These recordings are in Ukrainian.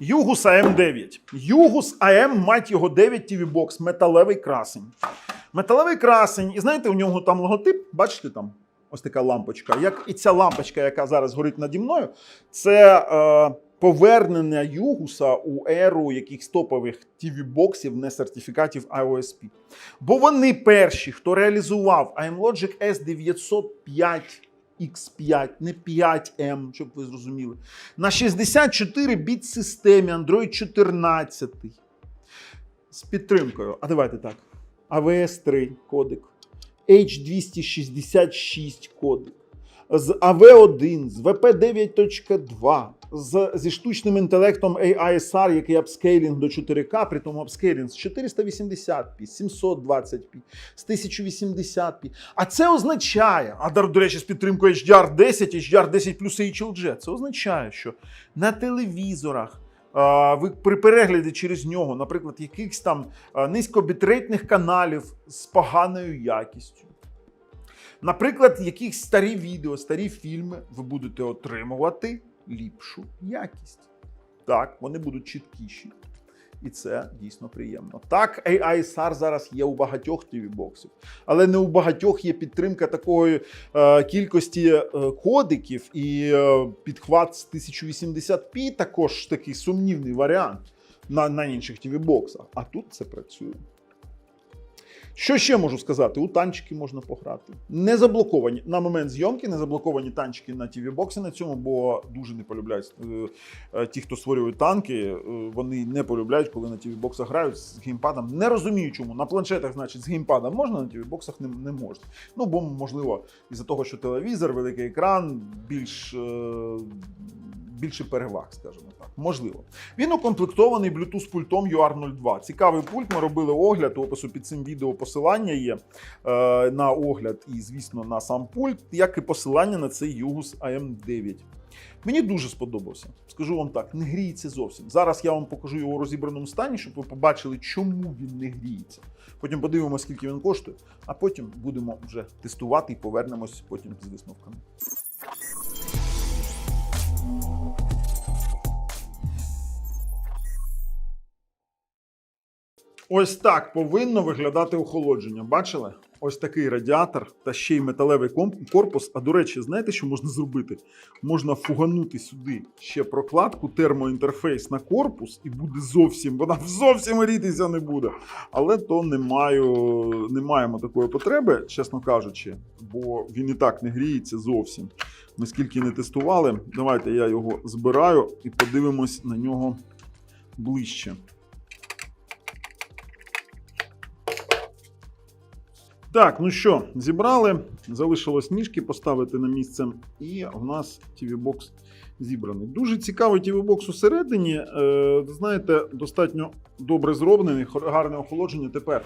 Югус АМ9. Югус АМ, мать його 9 TV Box, металевий красень. Металевий красень, і знаєте, у нього там логотип, бачите там? Ось така лампочка. Як і ця лампочка, яка зараз горить наді мною, це е, повернення Югуса у еру якихось топових TV-боксів, не сертифікатів IOSP. Бо вони перші, хто реалізував iMlogic S905 X5, не 5M, щоб ви зрозуміли, на 64 біт системі Android 14 з підтримкою. А давайте так. AWS 3 кодек, H266 кодек, з AV1, з VP 9.2, з, зі штучним інтелектом AISR, який апскейлінг до 4К, при тому апскейлінг з 480p, 720p, з 1080p. А це означає, а до речі, з підтримкою HDR10, HDR10 плюс HLG, це означає, що на телевізорах. Ви при перегляді через нього, наприклад, якихось там низькобітрейтних каналів з поганою якістю. Наприклад, якісь старі відео, старі фільми, ви будете отримувати ліпшу якість. Так, вони будуть чіткіші. І це дійсно приємно. Так, AISR зараз є у багатьох TV-боксів, але не у багатьох є підтримка такої е, кількості е, кодиків і е, підхват з 1080p також такий сумнівний варіант на, на інших TV-боксах. А тут це працює. Що ще можу сказати? У танчики можна пограти. Не заблоковані на момент зйомки, не заблоковані танчики на tv бокси на цьому, бо дуже не полюбляють е, е, ті, хто створює танки. е, Вони не полюбляють, коли на tv боксах грають з геймпадом. Не розумію, чому на планшетах, значить, з геймпадом можна, на tv боксах не, не можна. Ну бо можливо, із-за того, що телевізор, великий екран, більш. Більше переваг, скажімо так, можливо. Він укомплектований Bluetooth пультом UR02. Цікавий пульт. Ми робили огляд. Опису під цим відео посилання є е, на огляд і, звісно, на сам пульт, як і посилання на цей Югус AM9. Мені дуже сподобався. Скажу вам так, не гріється зовсім. Зараз я вам покажу його у розібраному стані, щоб ви побачили, чому він не гріється. Потім подивимося, скільки він коштує, а потім будемо вже тестувати і повернемось потім з висновками. Ось так повинно виглядати охолодження. Бачили? Ось такий радіатор та ще й металевий корпус. А до речі, знаєте, що можна зробити? Можна фуганути сюди ще прокладку, термоінтерфейс на корпус, і буде зовсім, вона зовсім рітися не буде. Але то не, маю, не маємо такої потреби, чесно кажучи, бо він і так не гріється зовсім. Ми скільки не тестували. Давайте я його збираю і подивимось на нього ближче. Так, ну що, зібрали. Залишилось ніжки поставити на місце, і в нас TV-бокс зібраний. Дуже цікавий TV-бокс усередині. Е, знаєте, достатньо добре зроблений, гарне охолодження. Тепер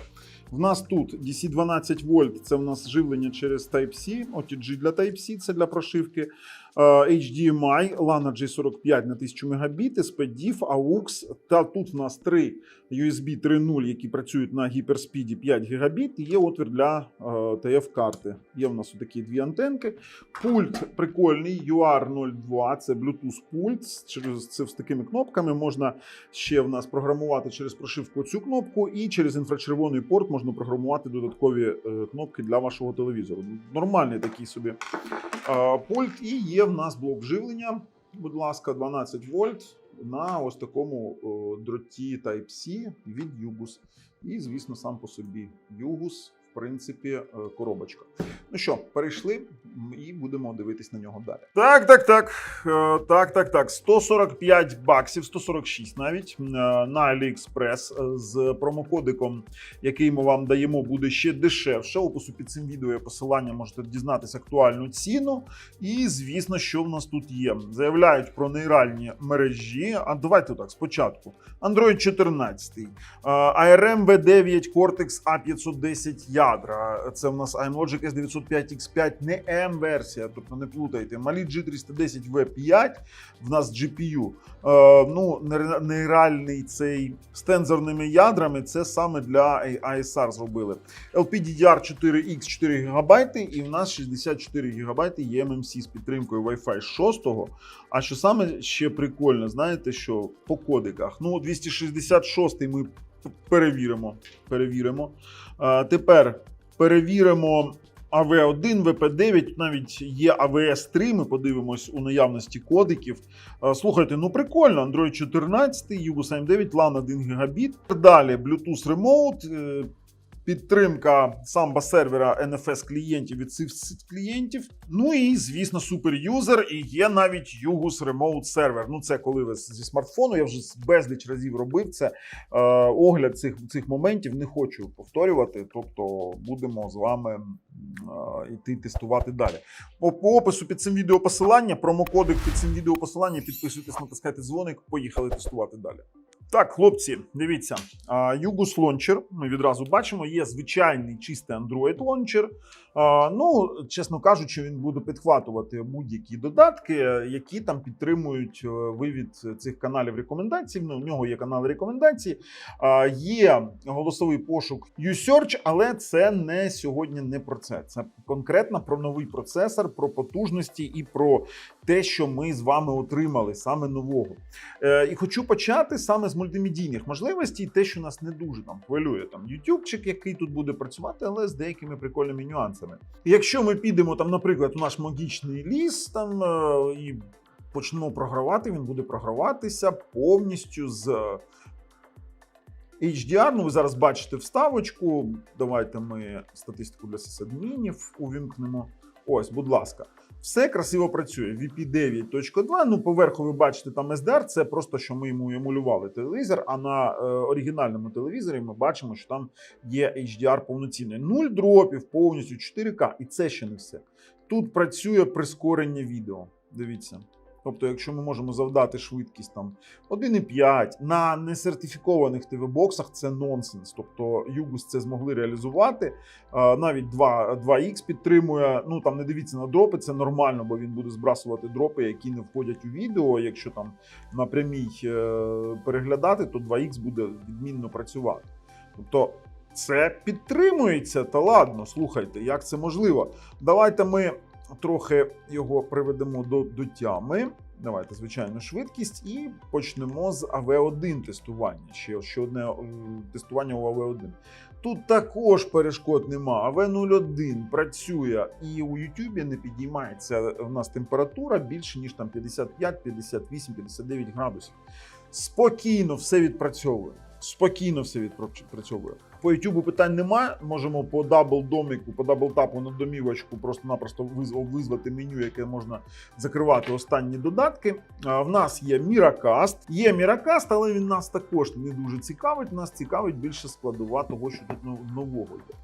в нас тут DC 12 вольт, це в нас живлення через Type-C, OTG для Type-C, це для прошивки. Е, HDMI, LAN G45 на 1000 Мбіт, SPDIF, AUX. Та тут в нас три USB 3.0, які працюють на гіперспіді 5 Гбіт. Є отвір для е, TF-карти. Є в нас такі дві антенки. Пульт прикольний, UR02, це Bluetooth пульт. Через це з такими кнопками можна ще в нас програмувати через прошивку цю кнопку, і через інфрачервоний порт можна програмувати додаткові е, кнопки для вашого телевізору. Нормальний такий собі е, пульт. І є в нас блок живлення. Будь ласка, 12 вольт на ось такому дроті Type-C від Югус. І, звісно, сам по собі Югус, принципі, е, коробочка. Ну що, перейшли і будемо дивитись на нього далі. Так, так, так. Е, Так, так, так. 145 баксів, 146 навіть е, на AliExpress з промокодиком, який ми вам даємо, буде ще дешевше. Опису під цим відео є посилання, можете дізнатися актуальну ціну. І звісно, що в нас тут є. Заявляють про нейральні мережі. А давайте так спочатку. Android 14, е, ARM V9 Cortex A510 ядра. Це в нас iMlogic S905X5, не M-версія, тобто не плутайте. Малі G310V5, в нас GPU. Е, ну, нереальний цей з тензорними ядрами, це саме для ASR зробили. LPDDR4X 4 ГБ, і в нас 64 ГБ є MMC з підтримкою Wi-Fi 6. А що саме ще прикольно, знаєте, що по кодиках? Ну, 266 ми перевіримо. перевіримо. А, тепер перевіримо AV1, VP9, навіть є AVS3, ми подивимось у наявності кодиків. А, Слухайте, ну прикольно, Android 14, UBUS m 9 LAN 1 Гігабіт. Далі Bluetooth Remote, е, підтримка самбо сервера NFS клієнтів від цих клієнтів. Ну і, звісно, суперюзер, і є навіть Yugus Remote Server. Ну, це коли ви зі смартфону, я вже безліч разів робив це. Е, огляд цих, цих моментів не хочу повторювати. Тобто будемо з вами е, йти тестувати далі. По, по опису під цим відео посилання, промокодик під цим відео посилання. Підписуйтесь, натискайте дзвоник. Поїхали тестувати далі. Так, хлопці, дивіться, Launcher, ми відразу бачимо, є звичайний чистий Android Launcher. Ну, чесно кажучи, він буде підхватувати будь-які додатки, які там підтримують е, вивід цих каналів рекомендацій. Ну, у нього є канал рекомендацій. Є голосовий пошук USearch, але це не сьогодні не про це. Це конкретно про новий процесор, про потужності і про те, що ми з вами отримали саме нового. Е, і хочу почати саме з мультимедійних можливостей, те, що нас не дуже там хвилює. Там ютубчик, який тут буде працювати, але з деякими прикольними нюансами. Якщо ми підемо там, наприклад, у наш магічний ліс там е, і почнемо програвати, він буде програватися повністю з. е, HDR, ну ви зараз бачите вставочку. Давайте ми статистику для сисадмінів увімкнемо. Ось, будь ласка. Все красиво працює. VP9.2. Ну, поверху ви бачите там SDR, це просто що ми йому емулювали телевізор. А на е, оригінальному телевізорі ми бачимо, що там є HDR повноцінний. Нуль дропів, повністю 4К. І це ще не все. Тут працює прискорення відео. Дивіться. Тобто, якщо ми можемо завдати швидкість там 1,5 на несертифікованих ТВ-боксах, це нонсенс. Тобто Югус це змогли реалізувати. Навіть 2, 2X підтримує. Ну там не дивіться на дропи, це нормально, бо він буде збрасувати дропи, які не входять у відео. Якщо там на прямій е, переглядати, то 2X буде відмінно працювати. Тобто. Це підтримується, та ладно, слухайте, як це можливо. Давайте ми трохи його приведемо до, до тями. Давайте, звичайно, швидкість і почнемо з АВ1 тестування. Ще, ще одне тестування у АВ1. Тут також перешкод нема. АВ01 працює і у Ютубі не підіймається в нас температура більше, ніж там 55, 58, 59 градусів. Спокійно все відпрацьовує. Спокійно все відпрацьовує. По YouTube питань немає. Можемо по дабл-доміку, по дабл-тапу на домівочку просто-напросто визвати меню, яке можна закривати останні додатки. В нас є Miracast. Є Miracast, але він нас також не дуже цікавить. Нас цікавить більше складова того, що тут нового йде.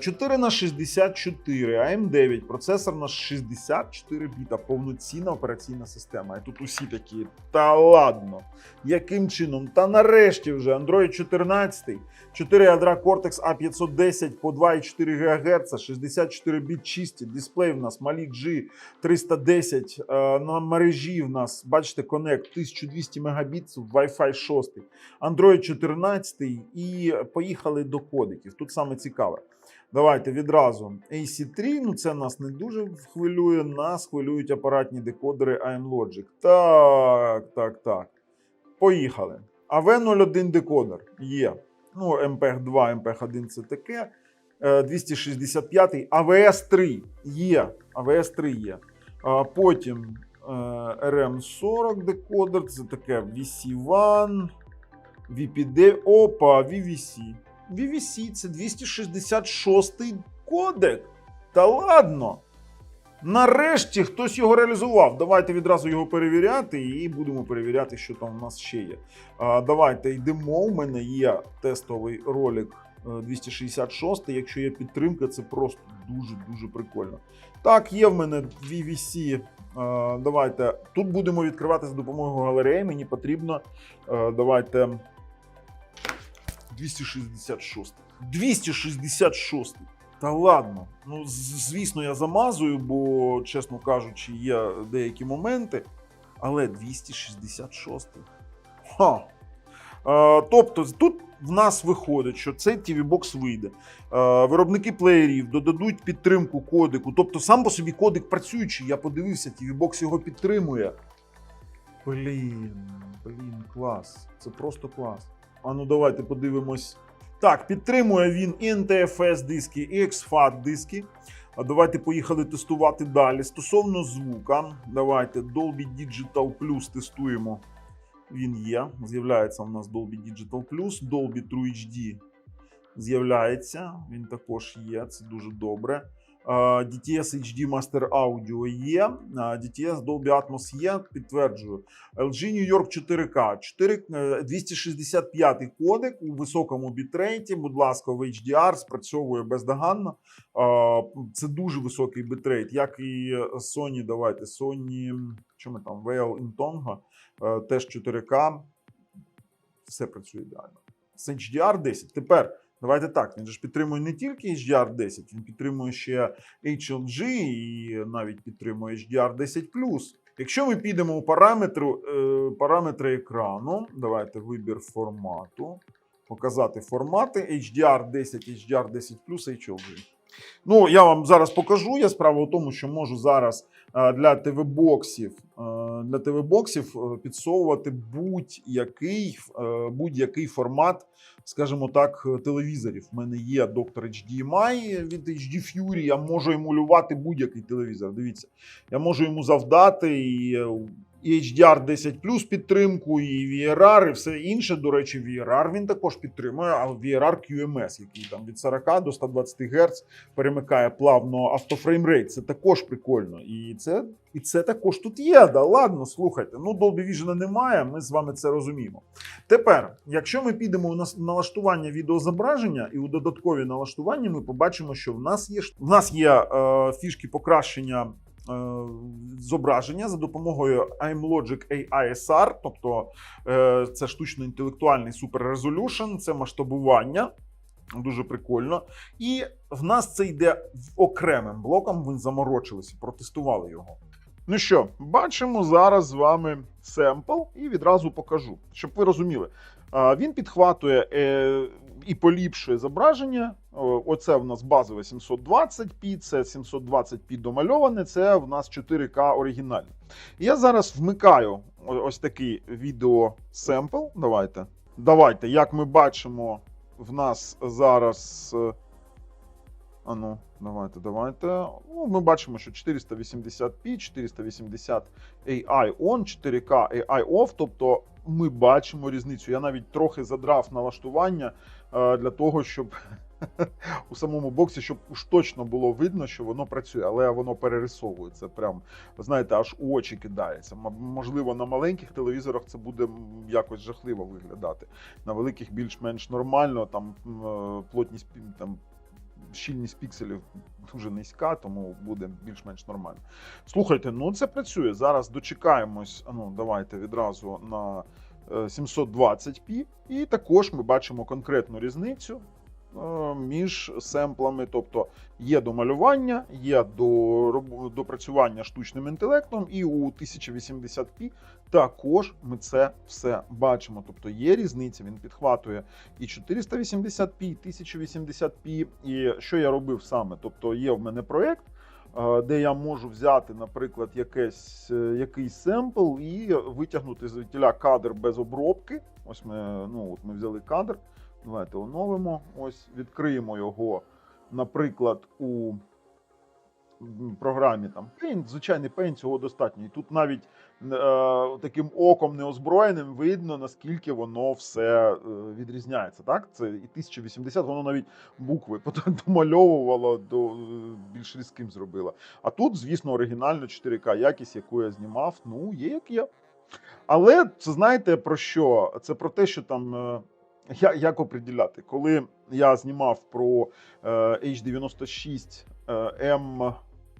4 на 64, AM9, процесор на 64 біта, повноцінна операційна система. І тут усі такі, та ладно, яким чином? Та нарешті вже Android 14, 4 ядра Cortex A510 по 2,4 ГГц, 64 біт чисті, дисплей в нас Malik G 310, е, на мережі в нас, бачите, Connect 1200 Мбіт, Wi-Fi 6, Android 14 і поїхали до кодиків. Тут саме цікаве. Давайте відразу. AC3, ну це нас не дуже хвилює, нас хвилюють апаратні декодери AMLogic. Так, так, так. Поїхали. AV01 декодер є. Ну, MPEG 2, MPEG 1 це таке. Е, 265 AVS 3 є. AVS 3 є. Потім е, RM40 декодер, це таке VC1, VPD, опа, VVC. VVC це 266 кодек. Та ладно. Нарешті хтось його реалізував. Давайте відразу його перевіряти і будемо перевіряти, що там у нас ще є. А, давайте йдемо. У мене є тестовий ролик е, 266. Якщо є підтримка, це просто дуже-дуже прикольно. Так, є в мене VVC. А, давайте. Тут будемо відкривати за допомогою галереї. Мені потрібно. е, давайте 266. 266. Та ладно. Ну, звісно, я замазую, бо, чесно кажучи, є деякі моменти. Але 266. Ха. Е, тобто, тут в нас виходить, що цей TV-бокс вийде. Е, виробники плеєрів додадуть підтримку кодику. Тобто, сам по собі кодик працюючий, я подивився, TV-бокс його підтримує. Блін, блін, клас. Це просто клас. А ну давайте подивимось. Так, підтримує він і NTFS диски, і XFAT диски. А давайте поїхали тестувати далі. Стосовно звука, давайте Dolby Digital Plus тестуємо. Він є. З'являється у нас Dolby Digital Plus, Dolby True HD з'являється. Він також є. Це дуже добре. DTS HD Master Audio є. DTS Dolby Atmos є. Підтверджую. LG New York 4K. 4, е, 265 кодек у високому бітрейті. Будь ласка, в HDR спрацьовує бездоганно. Це дуже високий бітрейт, як і Sony. Давайте Sony. Що ми там? VL Intonga. е, Теж 4К. Все працює ідеально. З HDR 10. Тепер. Давайте так. Він ж підтримує не тільки HDR 10, він підтримує ще HLG і навіть підтримує HDR 10 Якщо ми підемо у параметру, е, параметри екрану, давайте вибір формату, показати формати HDR 10, HDR 10 HLG. Ну, я вам зараз покажу. Я справа в тому, що можу зараз е, для ТВ-боксів е, для ТВ-боксів е, підсовувати будь-який, будь-який формат, скажімо так, телевізорів. У мене є доктор HDMI від HD Fury, я можу емулювати будь-який телевізор. Дивіться, я можу йому завдати і, і HDR 10 підтримку, і VRR, і все інше. До речі, VRR він також підтримує, а VRR QMS, який там від 40 до 120 Гц перемикає плавно автофреймрейт. Це також прикольно. І це, і це також тут є. Да ладно, слухайте. Ну, Dolby Vision немає, ми з вами це розуміємо. Тепер, якщо ми підемо у налаштування відеозображення і у додаткові налаштування, ми побачимо, що в нас є в нас є е, фішки покращення. Е, Зображення за допомогою iMlogic AISR, тобто е, це штучно-інтелектуальний суперрезолюшн, це масштабування, дуже прикольно. І в нас це йде окремим блоком. Ви заморочилися, протестували його. Ну що, бачимо зараз з вами семпл і відразу покажу, щоб ви розуміли. Він підхватує е, і поліпшує зображення. Оце в нас базове 720p, це 720p домальоване, це в нас 4К оригінальне. Я зараз вмикаю ось такий відеосемпл. Давайте. Давайте, як ми бачимо, в нас зараз. е, А ну, давайте, давайте. Ну, ми бачимо, що 480p, 480 AI on, 4K AI off. Тобто ми бачимо різницю. Я навіть трохи задрав налаштування е, для того, щоб у самому боксі, щоб уж точно було видно, що воно працює, але воно перерисовується. Прям, знаєте, аж у очі кидається. Можливо, на маленьких телевізорах це буде якось жахливо виглядати. На великих більш-менш нормально, там е, плотність там. Щільність пікселів дуже низька, тому буде більш-менш нормально. Слухайте, ну це працює. Зараз дочекаємось. Ну, давайте відразу на е, 720p. І також ми бачимо конкретну різницю е, між семплами. Тобто є домалювання, є до допрацювання штучним інтелектом, і у 1080p також ми це все бачимо. Тобто є різниця, він підхватує і 480p, і 1080p. І що я робив саме? Тобто є в мене проєкт. Де я можу взяти, наприклад, якесь, е, якийсь семпл і витягнути звідтіля кадр без обробки. Ось ми, ну, от ми взяли кадр. Давайте оновимо. Ось відкриємо його, наприклад, у програмі там Paint, звичайний Paint, цього достатньо. І тут навіть е, таким оком неозброєним видно, наскільки воно все е, відрізняється. Так? Це і 1080, воно навіть букви домальовувало, до, е, більш різким зробило. А тут, звісно, оригінально 4К якість, яку я знімав, ну, є як є. Але це знаєте про що? Це про те, що там. е, Я, як оприділяти? Коли я знімав про е, H96 е, M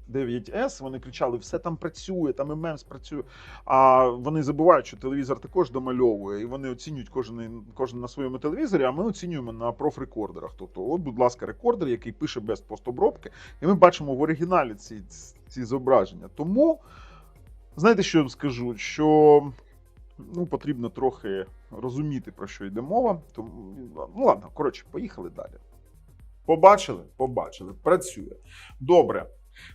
9S, вони кричали, все там працює, там і мемс працює. А вони забувають, що телевізор також домальовує, і вони оцінюють кожен, кожен на своєму телевізорі, а ми оцінюємо на профрекордерах. Тобто, от, будь ласка, рекордер, який пише без постобробки, і ми бачимо в оригіналі ці, ці зображення. Тому, знаєте, що я вам скажу? Що ну, потрібно трохи розуміти, про що йде мова. Тому, ну ладно, коротше, поїхали далі. Побачили? Побачили. Працює. Добре.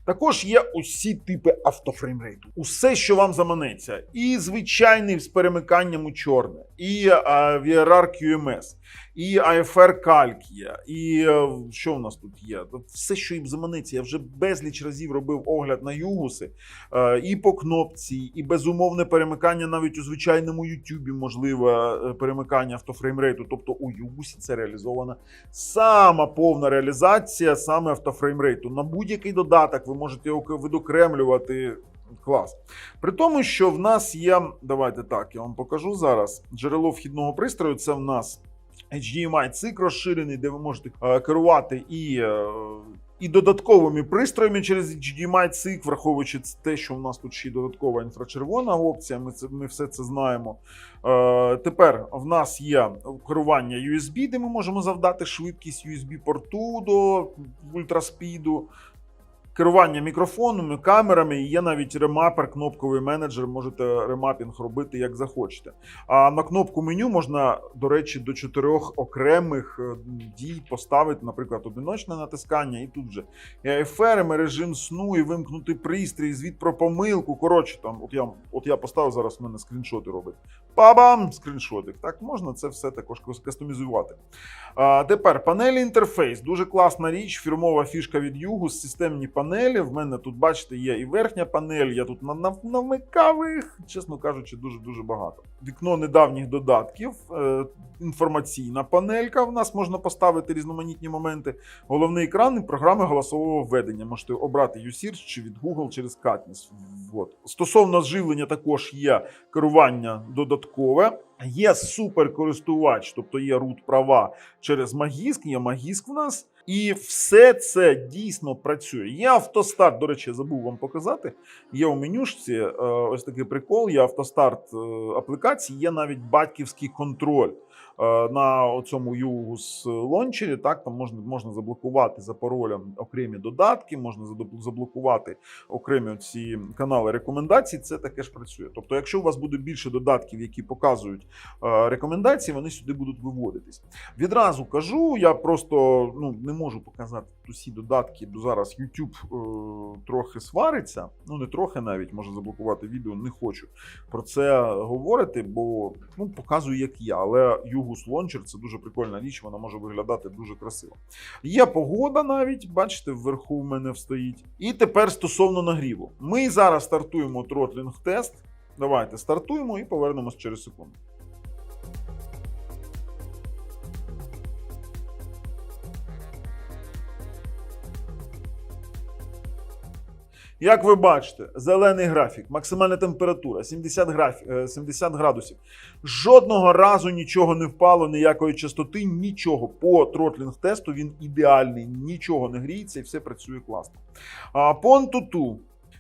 Також є усі типи автофреймрейту. Усе, що вам заманеться. І звичайний з перемиканням у чорне, і VRR QMS, і AFR Calc є, і е, що в нас тут є? Все, що їм заманеться. Я вже безліч разів робив огляд на югуси, е, і по кнопці, і безумовне перемикання навіть у звичайному YouTube можливе е, перемикання автофреймрейту. Тобто у югусі це реалізована сама повна реалізація саме автофреймрейту. На будь-який додаток ви можете його видокремлювати. Клас. При тому, що в нас є, давайте так, я вам покажу зараз. Джерело вхідного пристрою це в нас HDMI цик розширений, де ви можете е, керувати і, е, і додатковими пристроями через HDMI цик, враховуючи те, що в нас тут ще й додаткова інфрачервона опція. Ми це ми все це знаємо. Е, тепер в нас є керування USB, де ми можемо завдати швидкість USB-порту до ультраспіду. Керування мікрофонами, камерами, є навіть ремапер, кнопковий менеджер. Можете ремапінг робити як захочете. А на кнопку меню можна, до речі, до чотирьох окремих е, дій поставити, наприклад, одиночне натискання, і тут вже і еферами, режим сну, і вимкнути пристрій, звіт про помилку. Коротше, там, от я, от я поставив зараз, в мене скріншоти робить. Па-бам! Скріншотик. Так, можна це все також кастомізувати. А, тепер панелі інтерфейс. Дуже класна річ, фірмова фішка від Югу, системні панелі. В мене тут, бачите, є і верхня панель, я тут на- навмикав їх, чесно кажучи, дуже-дуже багато. Вікно недавніх додатків, е, інформаційна панелька. В нас можна поставити різноманітні моменти. Головний екран і програми голосового введення. Можете обрати USearch чи від Google через Katniss. От. Стосовно живлення, також є керування додаткове. Є суперкористувач, тобто є рут права через Магіск, є Магіск в нас. І все це дійсно працює. Є автостарт, до речі, забув вам показати. Є у менюшці е, ось такий прикол, є автостарт е, аплікації, є навіть батьківський контроль. Е, На цьому Югус лончері так там можна можна заблокувати за паролем окремі додатки, можна заблокувати окремі ці канали рекомендацій. Це таке ж працює. Тобто, якщо у вас буде більше додатків, які показують е, рекомендації, вони сюди будуть виводитись. Відразу кажу, я просто ну не можу показати усі додатки, бо зараз YouTube е, трохи свариться. Ну не трохи навіть може заблокувати відео. Не хочу про це говорити, бо ну показую як я. Але Югус Launcher це дуже прикольна річ. Вона може виглядати дуже красиво. Є погода навіть, бачите, вверху в мене стоїть. І тепер стосовно нагріву. Ми зараз стартуємо тротлінг тест. Давайте стартуємо і повернемось через секунду. Як ви бачите, зелений графік, максимальна температура 70, графі... е, 70 градусів. Жодного разу нічого не впало, ніякої частоти, нічого. По тротлінг тесту він ідеальний, нічого не гріється і все працює класно. А по Antutu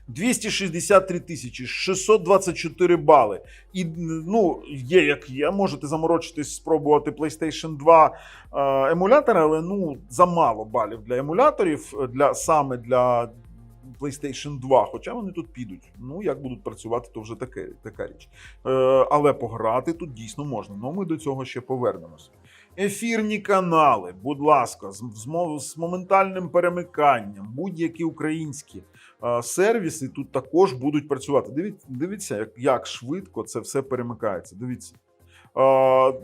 263 тисячі, 624 бали. І ну, є як є. Можете заморочитись, спробувати PlayStation 2 е, емулятор, але ну замало балів для емуляторів, для саме для. PlayStation 2, хоча вони тут підуть. Ну, як будуть працювати, то вже таке, така річ. Е, але пограти тут дійсно можна. Ну, ми до цього ще повернемося. Ефірні канали, будь ласка, з, з, з моментальним перемиканням, будь-які українські е, сервіси тут також будуть працювати. Дивіться, як, як швидко це все перемикається. Дивіться.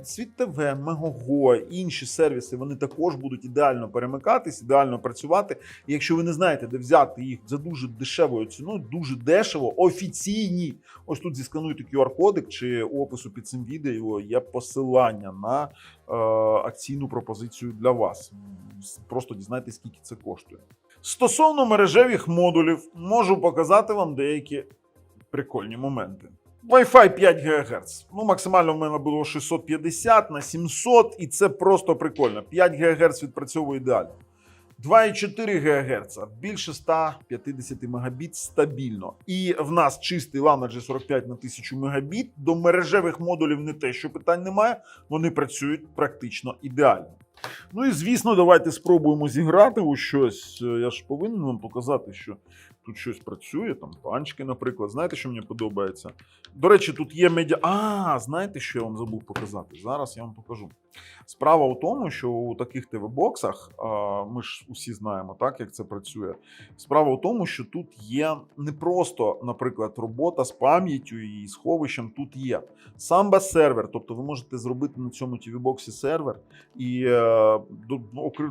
Світ ТВ, Мегого, інші сервіси вони також будуть ідеально перемикатись, ідеально працювати. І якщо ви не знаєте, де взяти їх за дуже дешевою ціною, дуже дешево, офіційні. Ось тут зіскануйте QR-кодик чи у опису під цим відео є посилання на е, акційну пропозицію для вас. Просто дізнайтесь, скільки це коштує. Стосовно мережевих модулів, можу показати вам деякі прикольні моменти. Wi-Fi 5 ГГц. Ну, максимально в мене було 650 на 700, і це просто прикольно. 5 ГГц відпрацьовує ідеально. 2,4 ГГц, більше 150 Мбіт стабільно. І в нас чистий LAN G45 на 1000 Мбіт. До мережевих модулів не те, що питань немає. Вони працюють практично ідеально. Ну і звісно, давайте спробуємо зіграти у щось. Е, Я ж повинен вам показати, що тут щось працює, там панчики, наприклад. Знаєте, що мені подобається? До речі, тут є медіа. А, знаєте, що я вам забув показати? Зараз я вам покажу. Справа у тому, що у таких ТВ-боксах, ми ж усі знаємо, так, як це працює. Справа у тому, що тут є не просто, наприклад, робота з пам'яттю і сховищем. Тут є самба сервер, тобто ви можете зробити на цьому TV-боксі сервер і е,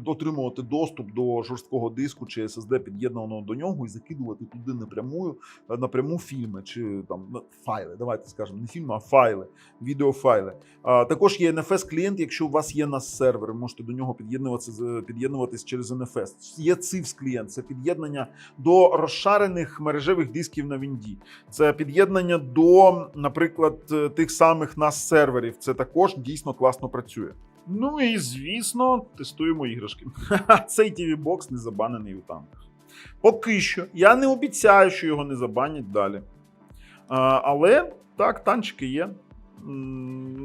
отримувати доступ до жорсткого диску чи SSD під'єднаного до нього і закидувати туди напряму, е, напряму фільми чи там файли. Давайте скажемо, не фільми, а файли, відеофайли. Також є NFS клієнт. Якщо у вас є нас сервер, ви можете до нього під'єднуватися під'єднуватись через NFS. Є CIFS клієнт, це під'єднання до розшарених мережевих дисків на Вінді. Це під'єднання до, наприклад, е, тих самих нас серверів. Це також дійсно класно працює. Ну і звісно, тестуємо іграшки. Цей TV бокс не забанений у танках. Поки що я не обіцяю, що його не забанять далі. А, але так, танчики є.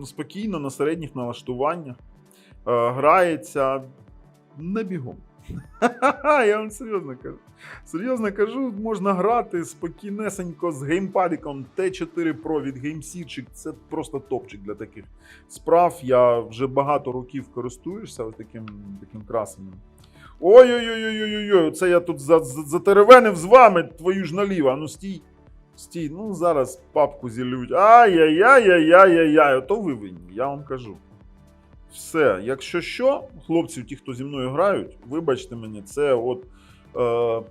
Спокійно на середніх налаштуваннях. Грається не бігом. Я вам серйозно кажу. Серйозно кажу, можна грати спокійнесенько з геймпадиком T4 Pro від GameSearch. Це просто топчик для таких справ. Я вже багато років користуюся таким, таким красенням. Ой-ой-ой-ой-ой, це я тут за- за- затеревенив з вами, твою ж наліво. Ну стій. Стій, ну зараз папку зілють. Ай-яй-яй-яй-яй-яй. Ото ви винні, я вам кажу. Все, якщо що, хлопці, ті, хто зі мною грають, вибачте мені, це от е,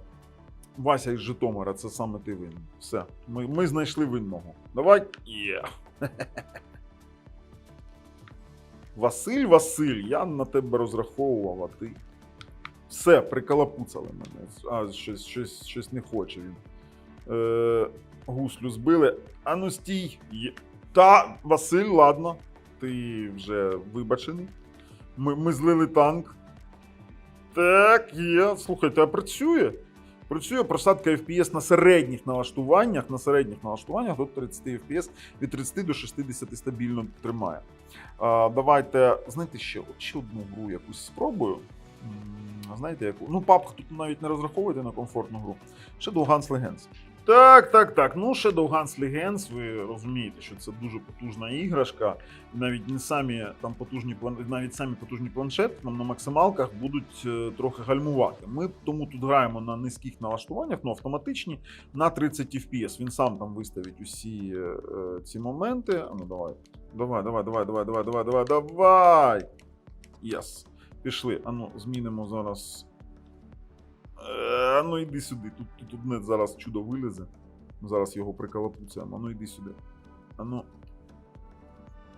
Вася із Житомира, це саме ти винен. Все, ми, ми знайшли винного. Давай. Є. Василь, Василь, я на тебе розраховував, а ти. Все, прикалапуцали мене. А, щось, щось, щось не хоче він. Е, гуслю збили. А ну стій. Та, Василь, ладно. Ти вже вибачений. Ми, ми злили танк. Так, є. Слухайте, а працює? Працює просадка FPS на середніх налаштуваннях, на середніх налаштуваннях до 30 FPS від 30 до 60 стабільно тримає. А, давайте, знаєте, ще, ще одну гру якусь спробую. Знаєте, яку? Ну, папка тут навіть не розраховуйте на комфортну гру. Ще Shadowguns Legends. Так, так, так. Ну, Shadowguns Legends, ви розумієте, що це дуже потужна іграшка. Навіть не самі там потужні навіть самі потужні планшети там на максималках будуть е, трохи гальмувати. Ми тому тут граємо на низьких налаштуваннях, ну автоматичні, на 30 FPS. Він сам там виставить усі е, е, ці моменти. А ну давай. Давай, давай, давай, давай, давай, давай, давай, давай. Єс. Пішли. Ану, змінимо зараз. Е, ну іди сюди. Тут, тут одне зараз чудо вилізе. Зараз його прикалапуцяємо. Ану, іди сюди. Ану.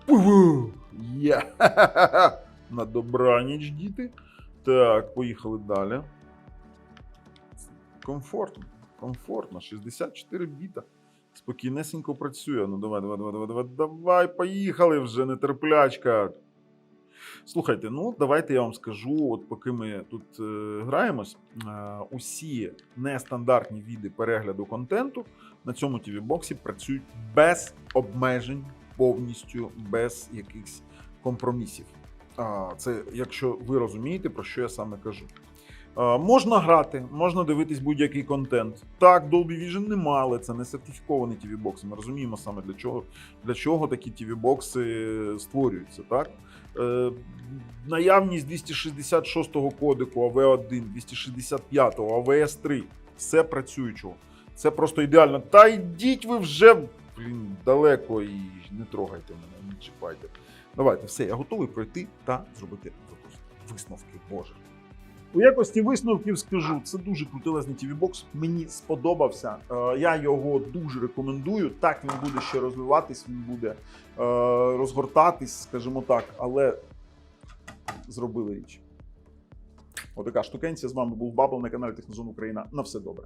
Пу-ву! Є! На добраніч, діти. Так, поїхали далі. Комфортно. Комфортно. 64 біта. Спокійнесенько працює. Ну давай, давай, давай, давай, давай, поїхали вже, нетерплячка. Слухайте, ну давайте я вам скажу, от поки ми тут е, граємось, е, усі нестандартні віди перегляду контенту на цьому tv боксі працюють без обмежень, повністю без якихось компромісів. А, це якщо ви розумієте, про що я саме кажу. Е, можна грати, можна дивитись будь-який контент. Так, Dolby Vision нема, але це не сертифікований tv бокс Ми розуміємо саме для чого, для чого такі tv бокси створюються. Так? Е, наявність 266-го кодеку АВ1, 265-го, АВС3, все працюючого. Це просто ідеально. Та йдіть ви вже блін, далеко і не трогайте мене, не чіпайте. Давайте, все, я готовий пройти та зробити. Висновки, Боже. У якості висновків скажу, це дуже крутилезний tv бокс Мені сподобався. Е, Я його дуже рекомендую. Так він буде ще розвиватись, він буде е, розгортатись, скажімо так, але зробили річ. Отака штукенція. З вами був Бабл на каналі Технозон Україна. На все добре.